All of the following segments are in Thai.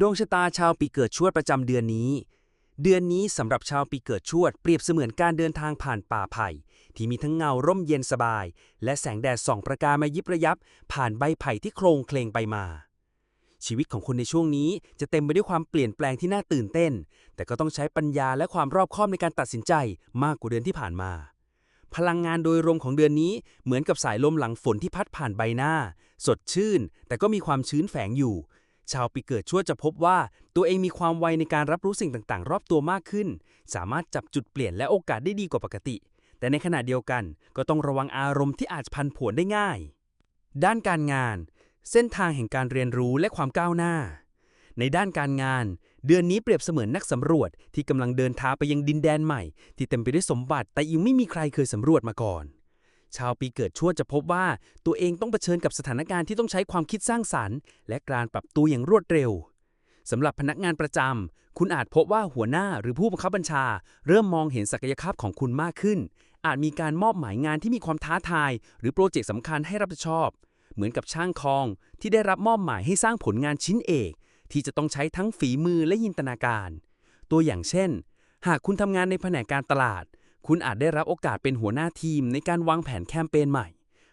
ดวงชะตาชาวปีเกิดชวดประจำเดือนนี้ เดือนนี้สำหรับชาวปีเกิดชวดเปรียบเสมือนการเดินทางผ่านป่าไผ่ ที่มีทั้งเงาร่มเย็นสบาย และแสงแดดส่องประกายมายิบระยับ ผ่านใบไผ่ที่โครงเคลงไปมา ชีวิตของคุณในช่วงนี้จะเต็มไปด้วยความเปลี่ยนแปลงที่น่าตื่นเต้น แต่ก็ต้องใช้ปัญญาและความรอบคอบในการตัดสินใจมากกว่าเดือนที่ผ่านมาพลังงานโดยรวมของเดือนนี้เหมือนกับสายลมหลังฝนที่พัดผ่านใบหน้า สดชื่น แต่ก็มีความชื้นแฝงอยู่ ชาวปีเกิดชั่วจะพบว่าตัวเองมีความไวในการรับรู้สิ่งต่างๆ รอบตัวมากขึ้น สามารถจับจุดเปลี่ยนและโอกาสได้ดีกว่าปกติ แต่ในขณะเดียวกันก็ต้องระวังอารมณ์ที่อาจพันผวนได้ง่าย ด้านการงาน เส้นทางแห่งการเรียนรู้และความก้าวหน้า ในด้านการงาน เดือนนี้เปรียบเสมือนนักสำรวจที่กำลังเดินทางไปยังดินแดนใหม่ ที่เต็มไปด้วยสมบัติแต่ยังไม่มีใครเคยสำรวจมาก่อน ชาวปีเกิดชั่วจะพบว่าตัวเองต้องเผชิญกับสถานการณ์ที่ต้องใช้ความคิดสร้างสรรค์ และการปรับตัวอย่างรวดเร็วสำหรับพนักงานประจำคุณอาจพบว่าหัวหน้าหรือผู้บังคับบัญชา เริ่มมองเห็นศักยภาพของคุณมากขึ้น อาจมีการมอบหมายงานที่มีความท้าทาย หรือโปรเจกต์สำคัญให้รับผิดชอบ เหมือนกับช่างคอง ที่ได้รับมอบหมายให้สร้างผลงานชิ้นเอก ที่จะต้องใช้ทั้งฝีมือและจินตนาการ ตัวอย่างเช่น หากคุณทำงานในแผนกการตลาด คุณอาจได้รับโอกาสเป็นหัวหน้าทีมในการวางแผนแคมเปญใหม่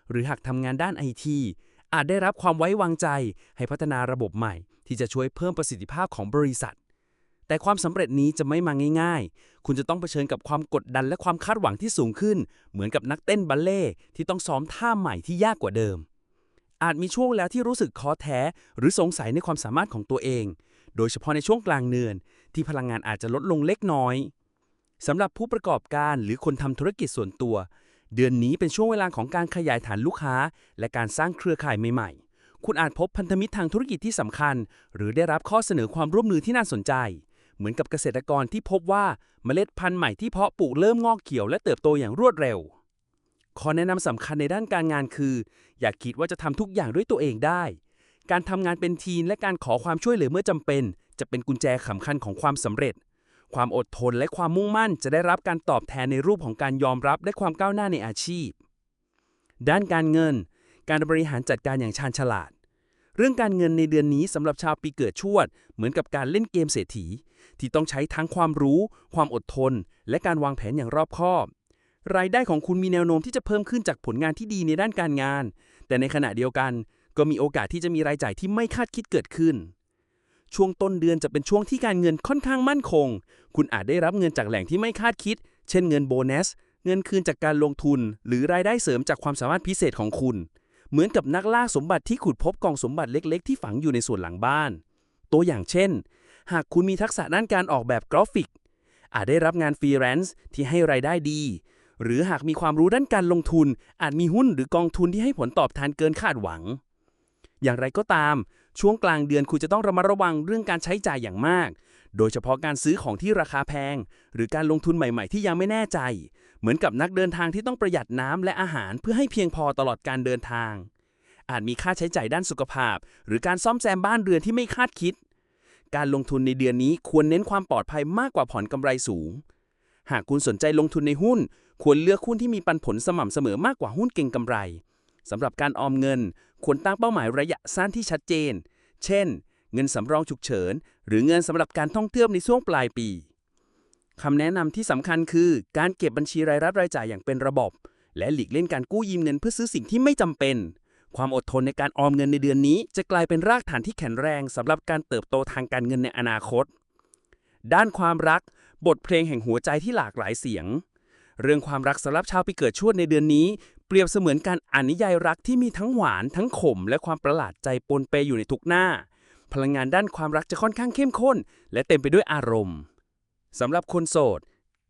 หรือหากทำงานด้านไอทีอาจได้รับความไว้วางใจให้พัฒนาระบบใหม่ ที่จะช่วยเพิ่มประสิทธิภาพของบริษัท แต่ความสำเร็จนี้จะไม่มาง่าย ๆ คุณจะต้องเผชิญกับความกดดันและความคาดหวังที่สูงขึ้น เหมือนกับนักเต้นบัลเล่ที่ต้องซ้อมท่าใหม่ที่ยากกว่าเดิม อาจมีช่วงแล้วที่รู้สึกท้อแท้ หรือสงสัยในความสามารถของตัวเอง โดยเฉพาะในช่วงกลางเดือน ที่พลังงานอาจจะลดลงเล็กน้อย สำหรับผู้ประกอบการหรือคนทำธุรกิจส่วนตัว เดือนนี้เป็นช่วงเวลาของการขยายฐานลูกค้า และการสร้างเครือข่ายใหม่ๆ คุณอาจพบพันธมิตรทางธุรกิจที่สำคัญ หรือได้รับข้อเสนอความร่วมมือที่น่าสนใจ เหมือนกับเกษตรกรที่พบว่าเมล็ดพันธุ์ใหม่ที่เพาะปลูกเริ่มงอกเขียวและเติบโตอย่างรวดเร็ว ข้อแนะนำสำคัญในด้านการงานคือ อย่าคิดว่าจะทำทุกอย่างด้วยตัวเองได้ การทำงานเป็นทีมและการขอความช่วยเหลือเมื่อจำเป็น จะเป็นกุญแจสำคัญของความสำเร็จ ความอดทนและความมุ่งมั่นจะได้รับการตอบแทนในรูปของการยอมรับและความก้าวหน้าในอาชีพ ด้านการเงิน การบริหารจัดการอย่างชาญฉลาด เรื่องการเงินในเดือนนี้สำหรับชาวปีเกิดชวด เหมือนกับการเล่นเกมเศรษฐี ที่ต้องใช้ทั้งความรู้ ความอดทน และการวางแผนอย่างรอบคอบ รายได้ของคุณมีแนวโน้มที่จะเพิ่มขึ้นจากผลงานที่ดีในด้านการงาน แต่ในขณะเดียวกัน ก็มีโอกาสที่จะมีรายจ่ายที่ไม่คาดคิดเกิดขึ้น ช่วงต้นเดือนจะเป็นช่วงที่การเงินค่อนข้างมั่นคง คุณอาจได้รับเงินจากแหล่งที่ไม่คาดคิด เช่นเงินโบนัส เงินคืนจากการลงทุน หรือรายได้เสริมจากความสามารถพิเศษของคุณ เหมือนกับนักล่าสมบัติที่ขุดพบกองสมบัติเล็ก ๆ ที่ฝังอยู่ในส่วนหลังบ้าน ตัวอย่างเช่น หากคุณมีทักษะด้านการออกแบบกราฟิก อาจได้รับงานฟรีแลนซ์ที่ให้รายได้ดี หรือหากมีความรู้ด้านการลงทุน อาจมีหุ้นหรือกองทุนที่ให้ผลตอบแทนเกินคาดหวัง อย่างไรก็ตาม ช่วงกลางเดือนคุณจะต้องระมัดระวังเรื่องการใช้จ่ายอย่างมาก โดยเฉพาะการซื้อของที่ราคาแพง หรือการลงทุนใหม่ๆ ที่ยังไม่แน่ใจ เหมือนกับนักเดินทางที่ต้องประหยัดน้ำและอาหารเพื่อให้เพียงพอตลอดการเดินทาง อาจมีค่าใช้จ่ายด้านสุขภาพ หรือการซ่อมแซมบ้านเรือนที่ไม่คาดคิด การลงทุนในเดือนนี้ควรเน้นความปลอดภัยมากกว่าผ่อนกำไรสูง หากคุณสนใจลงทุนในหุ้น ควรเลือกหุ้นที่มีปันผลสม่ำเสมอมากกว่าหุ้นเก่งกำไรสำหรับการออมเงิน ควรตั้งเป้าหมายระยะสั้นที่ชัดเจน เช่น เงินสำรองฉุกเฉิน หรือเงินสำหรับการท่องเที่ยวในช่วงปลายปีคำแนะนำที่สำคัญคือการเก็บบัญชีรายรับรายจ่ายอย่างเป็นระบบ และหลีกเลี่ยงการกู้ยืมเงินเพื่อซื้อสิ่งที่ไม่จำเป็น ความอดทนในการออมเงินในเดือนนี้ จะกลายเป็นรากฐานที่แข็งแรงสำหรับการเติบโตทางการเงินในอนาคต ด้านความรัก บทเพลงแห่งหัวใจที่หลากหลายเสียง เรื่องความรักสำหรับชาวปีเกิดชวดในเดือนนี้ เปรียบเสมือนการอ่านนิยายรักที่มีทั้งหวานทั้งขม และความประหลาดใจปนเปอยู่ในทุกหน้า พลังงานด้านความรักจะค่อนข้างเข้มข้น และเต็มไปด้วยอารมณ์สำหรับคนโสด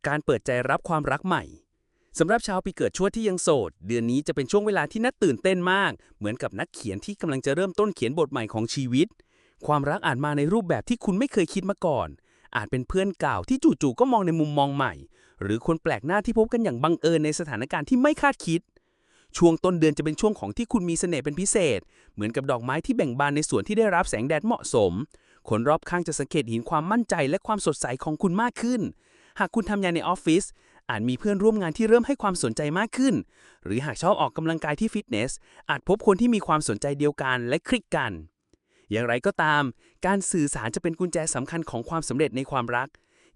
การเปิดใจรับความรักใหม่สำหรับชาวปีเกิดชวดที่ยังโสด เดือนนี้จะเป็นช่วงเวลาที่น่าตื่นเต้นมาก เหมือนกับนักเขียนที่กำลังจะเริ่มต้นเขียนบทใหม่ของชีวิต ความรักอาจมาในรูปแบบที่คุณไม่เคยคิดมาก่อน อาจเป็นเพื่อนเก่าที่จู่ๆก็มองในมุมมองใหม่ หรือคนแปลกหน้าที่พบกันอย่างบังเอิญในสถานการณ์ที่ไม่คาดคิด ช่วงต้นเดือนจะเป็นช่วงของที่คุณมีเสน่ห์เป็นพิเศษ เหมือนกับดอกไม้ที่แบ่งบานในสวนที่ได้รับแสงแดดเหมาะสม คนรอบข้างจะสังเกตเห็นความมั่นใจและความสดใสของคุณมากขึ้น หากคุณทำงานในออฟฟิศอาจมีเพื่อนร่วมงานที่เริ่มให้ความสนใจมากขึ้น หรือหากชอบออกกำลังกายที่ฟิตเนส อาจพบคนที่มีความสนใจเดียวกันและคลิกกัน อย่างไรก็ตาม การสื่อสารจะเป็นกุญแจสำคัญของความสำเร็จในความรัก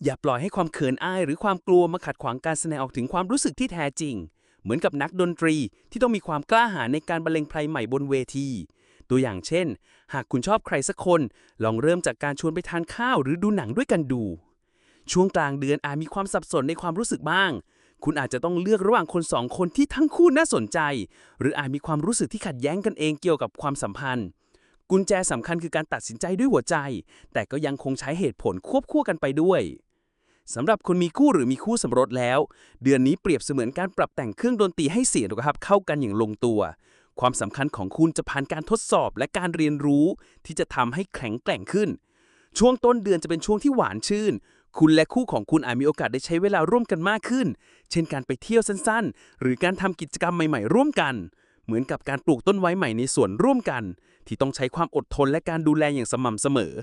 อย่าปล่อยให้ความเขินอาย หรือความกลัวมาขัดขวางการแสดงออกถึงความรู้สึกที่แท้จริง เหมือนกับนักดนตรีที่ต้องมีความกล้าหาญในการบรรเลงเพลงใหม่บนเวที ตัวอย่างเช่น หากคุณชอบใครสักคน ลองเริ่มจากการชวนไปทานข้าวหรือดูหนังด้วยกันดู ช่วงกลางเดือนอาจมีความสับสนในความรู้สึกบ้าง คุณอาจจะต้องเลือกระหว่างคนสองคนที่ทั้งคู่น่าสนใจ หรืออาจมีความรู้สึกที่ขัดแย้งกันเองเกี่ยวกับความสัมพันธ์ กุญแจสำคัญคือการตัดสินใจด้วยหัวใจ แต่ก็ยังคงใช้เหตุผลควบคู่กันไปด้วย สำหรับคนมีคู่หรือมีคู่สมรสแล้ว เดือนนี้เปรียบเสมือนการปรับแต่งเครื่องดนตรีให้เสียงนะครับเข้ากันอย่างลงตัว ความสำคัญของคุณจะผ่านการทดสอบและการเรียนรู้ ที่จะทำให้แข็งแกร่งขึ้น ช่วงต้นเดือนจะเป็นช่วงที่หวานชื่น คุณและคู่ของคุณอาจมีโอกาสได้ใช้เวลาร่วมกันมากขึ้น เช่นการไปเที่ยวสั้นๆ หรือการทำกิจกรรมใหม่ ๆ ร่วมกัน เหมือนกับการปลูกต้นไม้ใหม่ในสวนร่วมกัน ที่ต้องใช้ความอดทนและการดูแลอย่างสม่ำเสมอ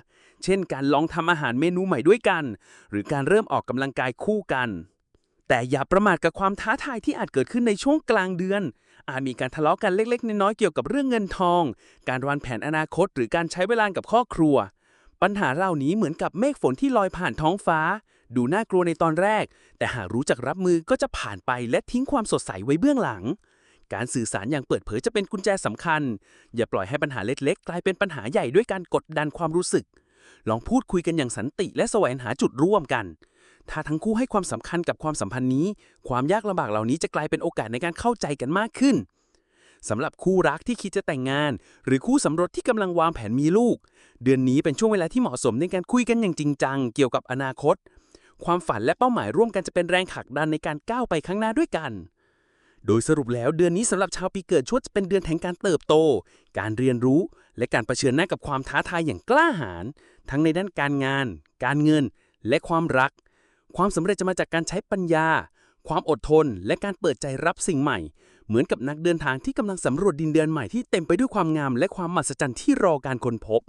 เช่น การลองทำอาหารเมนูใหม่ด้วยกัน หรือการเริ่มออกกำลังกายคู่กัน แต่อย่าประมาทกับความท้าทายที่อาจเกิดขึ้นในช่วงกลางเดือน อาจมีการทะเลาะกันเล็กๆ น้อยๆเกี่ยวกับเรื่องเงินทอง การวางแผนอนาคต หรือการใช้เวลากับครอบครัว ปัญหาเหล่านี้เหมือนกับเมฆฝนที่ลอยผ่านท้องฟ้า ดูน่ากลัวในตอนแรก แต่หากรู้จักรับมือก็จะผ่านไปและทิ้งความสดใสไว้เบื้องหลัง การสื่อสารอย่างเปิดเผยจะเป็นกุญแจสำคัญ อย่าปล่อยให้ปัญหาเล็กๆ กลายเป็นปัญหาใหญ่ด้วยการกดดันความรู้สึก ลองพูดคุยกันอย่างสันติและแสวงหาจุดร่วมกัน ถ้าทั้งคู่ให้ความสำคัญกับความสัมพันธ์นี้ ความยากลำบากเหล่านี้จะกลายเป็นโอกาสในการเข้าใจกันมากขึ้นสำหรับคู่รักที่คิดจะแต่งงาน หรือคู่สมรสที่กำลังวางแผนมีลูก เดือนนี้เป็นช่วงเวลาที่เหมาะสมในการคุยกันอย่างจริงจัง เกี่ยวกับอนาคต ความฝันและเป้าหมายร่วมกันจะเป็นแรงผลักดันในการก้าวไปข้างหน้าด้วยกัน โดยสรุปแล้วเดือนนี้สำหรับชาวปีเกิดชวดจะเป็นเดือนแห่งการเติบโต การเรียนรู้ และการเผชิญหน้ากับความท้าทายอย่างกล้าหาญทั้งในด้านการงาน การเงิน และความรัก ความสำเร็จจะมาจากการใช้ปัญญา ความอดทน และการเปิดใจรับสิ่งใหม่ เหมือนกับนักเดินทางที่กำลังสำรวจดินแดนใหม่ที่เต็มไปด้วยความงามและความมหัศจรรย์ที่รอการค้นพบ